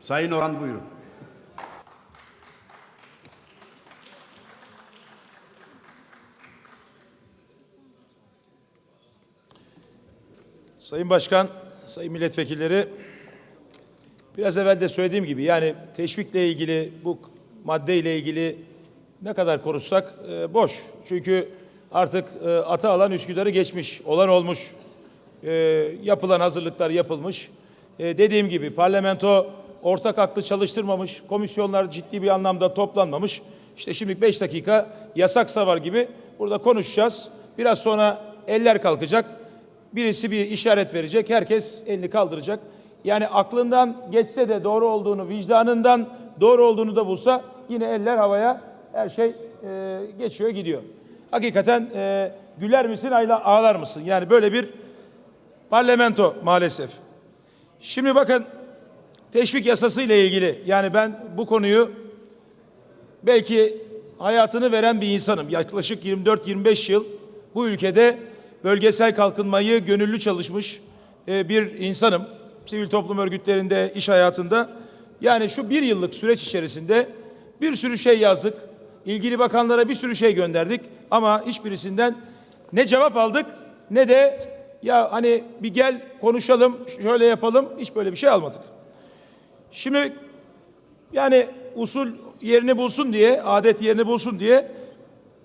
Sayın Orhan buyurun. Sayın Başkan, Sayın Milletvekilleri, biraz evvel de söylediğim gibi yani teşvikle ilgili bu maddeyle ilgili ne kadar konuşsak e, boş. Çünkü artık e, ata alan Üsküdar'ı geçmiş, olan olmuş, E, yapılan hazırlıklar yapılmış. E, dediğim gibi parlamento ortak aklı çalıştırmamış, komisyonlar ciddi bir anlamda toplanmamış. İşte şimdi 5 dakika yasak savar gibi burada konuşacağız. Biraz sonra eller kalkacak. Birisi bir işaret verecek, herkes elini kaldıracak. Yani aklından geçse de doğru olduğunu, vicdanından doğru olduğunu da bulsa yine eller havaya, her şey e, geçiyor gidiyor. Hakikaten e, güler misin, ağlar mısın? Yani böyle bir parlamento maalesef. Şimdi bakın teşvik yasası ile ilgili yani ben bu konuyu belki hayatını veren bir insanım. Yaklaşık 24-25 yıl bu ülkede bölgesel kalkınmayı gönüllü çalışmış e, bir insanım. Sivil toplum örgütlerinde, iş hayatında. Yani şu bir yıllık süreç içerisinde bir sürü şey yazdık. İlgili bakanlara bir sürü şey gönderdik. Ama hiçbirisinden ne cevap aldık ne de ya hani bir gel konuşalım, şöyle yapalım. Hiç böyle bir şey almadık. Şimdi yani usul yerini bulsun diye, adet yerini bulsun diye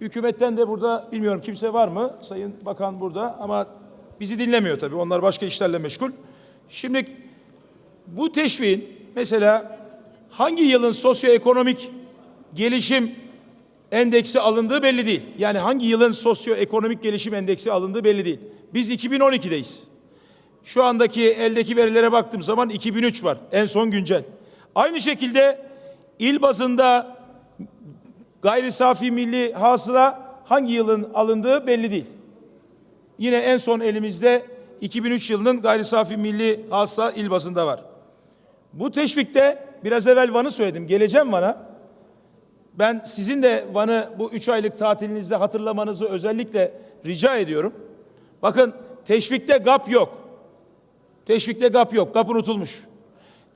hükümetten de burada bilmiyorum kimse var mı? Sayın Bakan burada ama bizi dinlemiyor tabii. Onlar başka işlerle meşgul. Şimdi bu teşviğin mesela hangi yılın sosyoekonomik gelişim endeksi alındığı belli değil. Yani hangi yılın sosyoekonomik gelişim endeksi alındığı belli değil. Biz 2012'deyiz. Şu andaki eldeki verilere baktığım zaman 2003 var. En son güncel. Aynı şekilde il bazında gayri safi milli hasıla hangi yılın alındığı belli değil. Yine en son elimizde 2003 yılının gayri safi milli hasıla il bazında var. Bu teşvikte biraz evvel Van'ı söyledim. Geleceğim Van'a. Ben sizin de Van'ı bu üç aylık tatilinizde hatırlamanızı özellikle rica ediyorum. Bakın teşvikte GAP yok. Teşvikte GAP yok. GAP unutulmuş.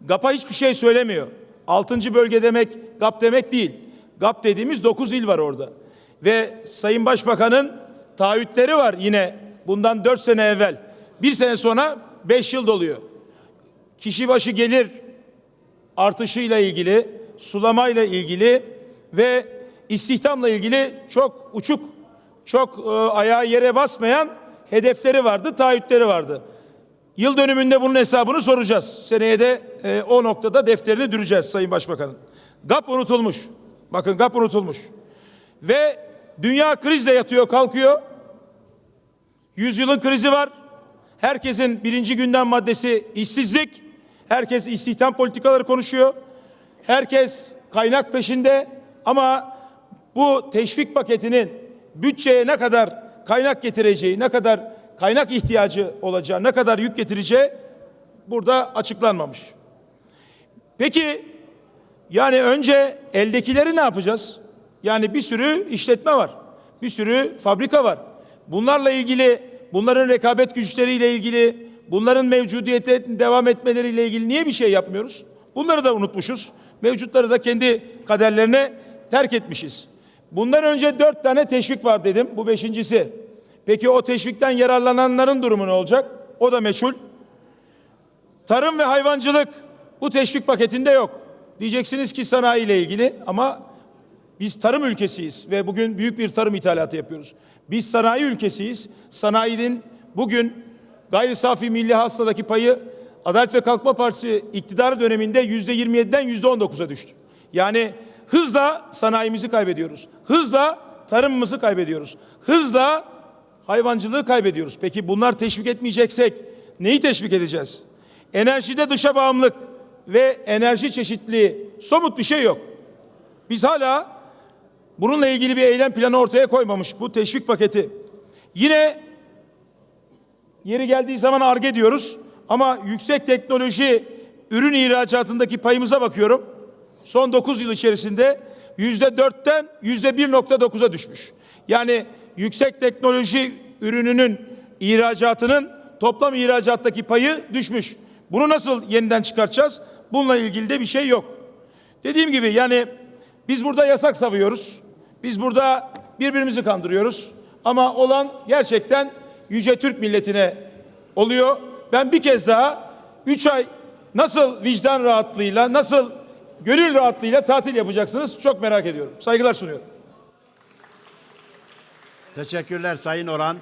GAP'a hiçbir şey söylemiyor. Altıncı bölge demek GAP demek değil. GAP dediğimiz 9 il var orada. Ve Sayın Başbakan'ın taahhütleri var yine bundan 4 sene evvel. Bir sene sonra 5 yıl doluyor. Kişi başı gelir artışıyla ilgili, sulamayla ilgili ve istihdamla ilgili çok uçuk, çok e, ayağı yere basmayan hedefleri vardı, taahhütleri vardı. Yıl dönümünde bunun hesabını soracağız. Seneye de e, o noktada defterini düreceğiz Sayın Başbakanın. GAP unutulmuş. Bakın GAP unutulmuş. Ve dünya krizle yatıyor kalkıyor. Yüzyılın krizi var. Herkesin birinci gündem maddesi işsizlik. Herkes istihdam politikaları konuşuyor. Herkes kaynak peşinde ama bu teşvik paketinin bütçeye ne kadar kaynak getireceği, ne kadar kaynak ihtiyacı olacağı, ne kadar yük getireceği burada açıklanmamış. Peki yani önce eldekileri ne yapacağız? Yani bir sürü işletme var. Bir sürü fabrika var. Bunlarla ilgili, bunların rekabet güçleriyle ilgili, bunların mevcudiyete devam etmeleriyle ilgili niye bir şey yapmıyoruz? Bunları da unutmuşuz. Mevcutları da kendi kaderlerine terk etmişiz. Bundan önce dört tane teşvik var dedim. Bu beşincisi. Peki o teşvikten yararlananların durumu ne olacak? O da meçhul. Tarım ve hayvancılık bu teşvik paketinde yok. Diyeceksiniz ki sanayi ile ilgili ama biz tarım ülkesiyiz ve bugün büyük bir tarım ithalatı yapıyoruz. Biz sanayi ülkesiyiz. Sanayinin bugün gayri safi milli hasıladaki payı Adalet ve Kalkınma Partisi iktidarı döneminde yüzde 27'den yüzde 19'a düştü. Yani hızla sanayimizi kaybediyoruz. Hızla tarımımızı kaybediyoruz. Hızla hayvancılığı kaybediyoruz. Peki bunlar teşvik etmeyeceksek neyi teşvik edeceğiz? Enerjide dışa bağımlılık ve enerji çeşitliliği somut bir şey yok. Biz hala bununla ilgili bir eylem planı ortaya koymamış bu teşvik paketi. Yine yeri geldiği zaman arge diyoruz ama yüksek teknoloji ürün ihracatındaki payımıza bakıyorum. Son 9 yıl içerisinde yüzde dörtten yüzde 1.9'a düşmüş. Yani yüksek teknoloji ürününün ihracatının toplam ihracattaki payı düşmüş. Bunu nasıl yeniden çıkartacağız? bununla ilgili de bir şey yok. Dediğim gibi yani biz burada yasak savuyoruz. Biz burada birbirimizi kandırıyoruz. Ama olan gerçekten yüce Türk milletine oluyor. Ben bir kez daha 3 ay nasıl vicdan rahatlığıyla, nasıl gönül rahatlığıyla tatil yapacaksınız çok merak ediyorum. Saygılar sunuyorum. Teşekkürler Sayın Orhan.